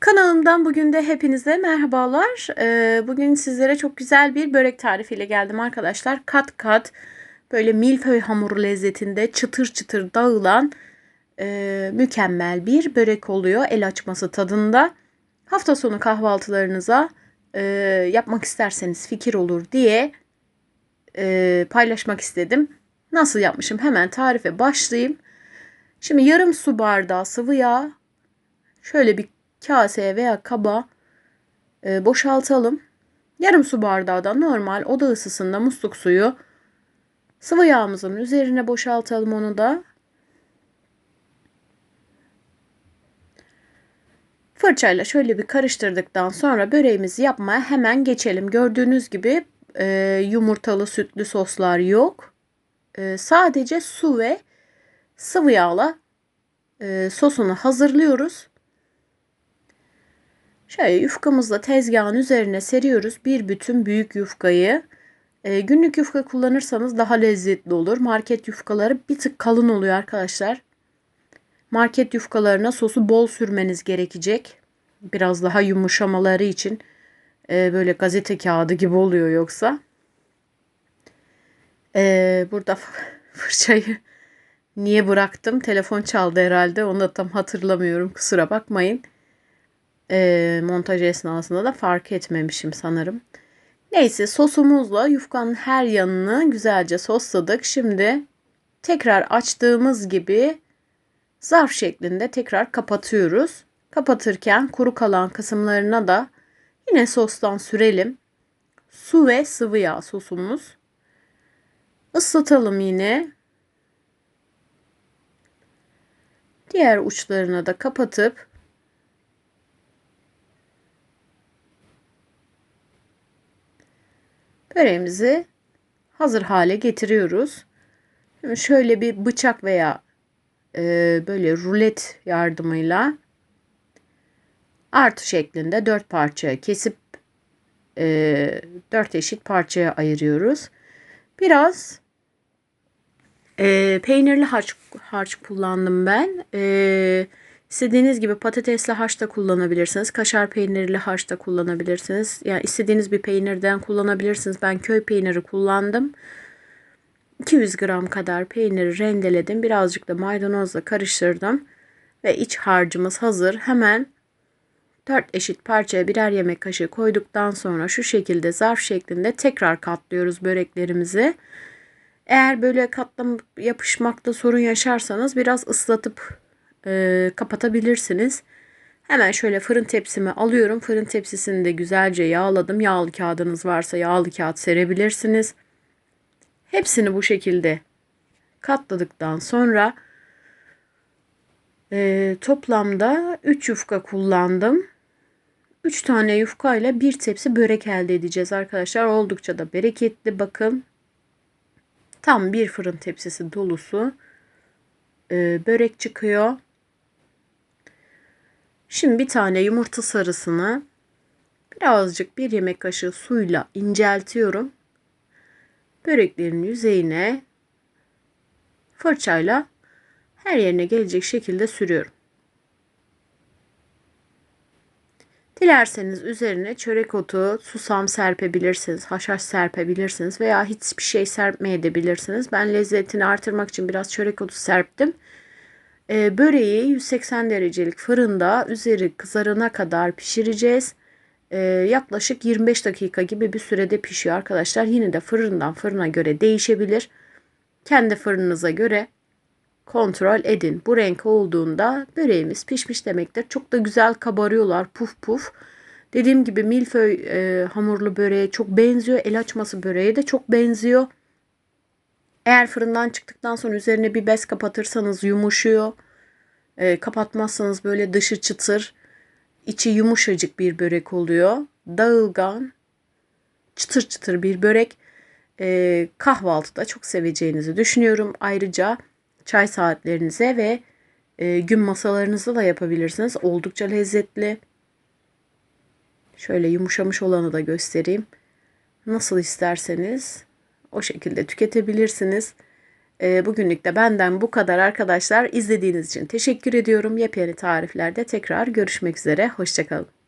Kanalımdan bugün de hepinize merhabalar. Ee, bugün sizlere çok güzel bir börek tarifiyle geldim arkadaşlar. Kat kat böyle milföy hamuru lezzetinde çıtır çıtır dağılan e, mükemmel bir börek oluyor. El açması tadında. Hafta sonu kahvaltılarınıza e, yapmak isterseniz fikir olur diye e, paylaşmak istedim. Nasıl yapmışım hemen tarife başlayayım. Şimdi yarım su bardağı sıvı yağ şöyle bir kaseye veya kaba e, boşaltalım. Yarım su bardağı da normal oda ısısında musluk suyu sıvı yağımızın üzerine boşaltalım onu da. Fırçayla şöyle bir karıştırdıktan sonra böreğimizi yapmaya hemen geçelim. Gördüğünüz gibi e, yumurtalı sütlü soslar yok. E, sadece su ve sıvı yağla e, sosunu hazırlıyoruz. Şöyle yufkamızla tezgahın üzerine seriyoruz. Bir bütün büyük yufkayı. E, günlük yufka kullanırsanız daha lezzetli olur. Market yufkaları bir tık kalın oluyor arkadaşlar. Market yufkalarına sosu bol sürmeniz gerekecek. Biraz daha yumuşamaları için e, böyle gazete kağıdı gibi oluyor yoksa. E, burada fırçayı niye bıraktım? Telefon çaldı herhalde. Onu da tam hatırlamıyorum. Kusura bakmayın e, montaj esnasında da fark etmemişim sanırım. Neyse sosumuzla yufkanın her yanını güzelce sosladık. Şimdi tekrar açtığımız gibi zarf şeklinde tekrar kapatıyoruz. Kapatırken kuru kalan kısımlarına da yine sostan sürelim. Su ve sıvı yağ sosumuz. Islatalım yine. Diğer uçlarına da kapatıp böreğimizi hazır hale getiriyoruz. Şöyle bir bıçak veya e, böyle rulet yardımıyla artı şeklinde dört parçaya kesip e, dört eşit parçaya ayırıyoruz. Biraz e, peynirli harç, harç kullandım ben. E, İstediğiniz gibi patatesli haş da kullanabilirsiniz. Kaşar peynirli haş da kullanabilirsiniz. Yani istediğiniz bir peynirden kullanabilirsiniz. Ben köy peyniri kullandım. 200 gram kadar peyniri rendeledim. Birazcık da maydanozla karıştırdım. Ve iç harcımız hazır. Hemen 4 eşit parçaya birer yemek kaşığı koyduktan sonra şu şekilde zarf şeklinde tekrar katlıyoruz böreklerimizi. Eğer böyle katlam yapışmakta sorun yaşarsanız biraz ıslatıp e, kapatabilirsiniz. Hemen şöyle fırın tepsimi alıyorum. Fırın tepsisini de güzelce yağladım. Yağlı kağıdınız varsa yağlı kağıt serebilirsiniz. Hepsini bu şekilde katladıktan sonra e, toplamda 3 yufka kullandım. 3 tane yufka ile bir tepsi börek elde edeceğiz arkadaşlar. Oldukça da bereketli bakın. Tam bir fırın tepsisi dolusu e, börek çıkıyor. Şimdi bir tane yumurta sarısını birazcık bir yemek kaşığı suyla inceltiyorum. Böreklerin yüzeyine fırçayla her yerine gelecek şekilde sürüyorum. Dilerseniz üzerine çörek otu, susam serpebilirsiniz, haşhaş serpebilirsiniz veya hiçbir şey serpmeyebilirsiniz. Ben lezzetini artırmak için biraz çörek otu serptim. E, böreği 180 derecelik fırında üzeri kızarana kadar pişireceğiz. E, yaklaşık 25 dakika gibi bir sürede pişiyor arkadaşlar. Yine de fırından fırına göre değişebilir. Kendi fırınınıza göre kontrol edin. Bu renk olduğunda böreğimiz pişmiş demektir. Çok da güzel kabarıyorlar puf puf. Dediğim gibi milföy e, hamurlu böreğe çok benziyor. El açması böreğe de çok benziyor. Eğer fırından çıktıktan sonra üzerine bir bez kapatırsanız yumuşuyor. E, kapatmazsanız böyle dışı çıtır, içi yumuşacık bir börek oluyor. Dağılgan, çıtır çıtır bir börek. E, kahvaltıda çok seveceğinizi düşünüyorum. Ayrıca çay saatlerinize ve e, gün masalarınızda da yapabilirsiniz. Oldukça lezzetli. Şöyle yumuşamış olanı da göstereyim. Nasıl isterseniz o şekilde tüketebilirsiniz. E, bugünlük de benden bu kadar arkadaşlar. İzlediğiniz için teşekkür ediyorum. Yepyeni tariflerde tekrar görüşmek üzere. Hoşçakalın.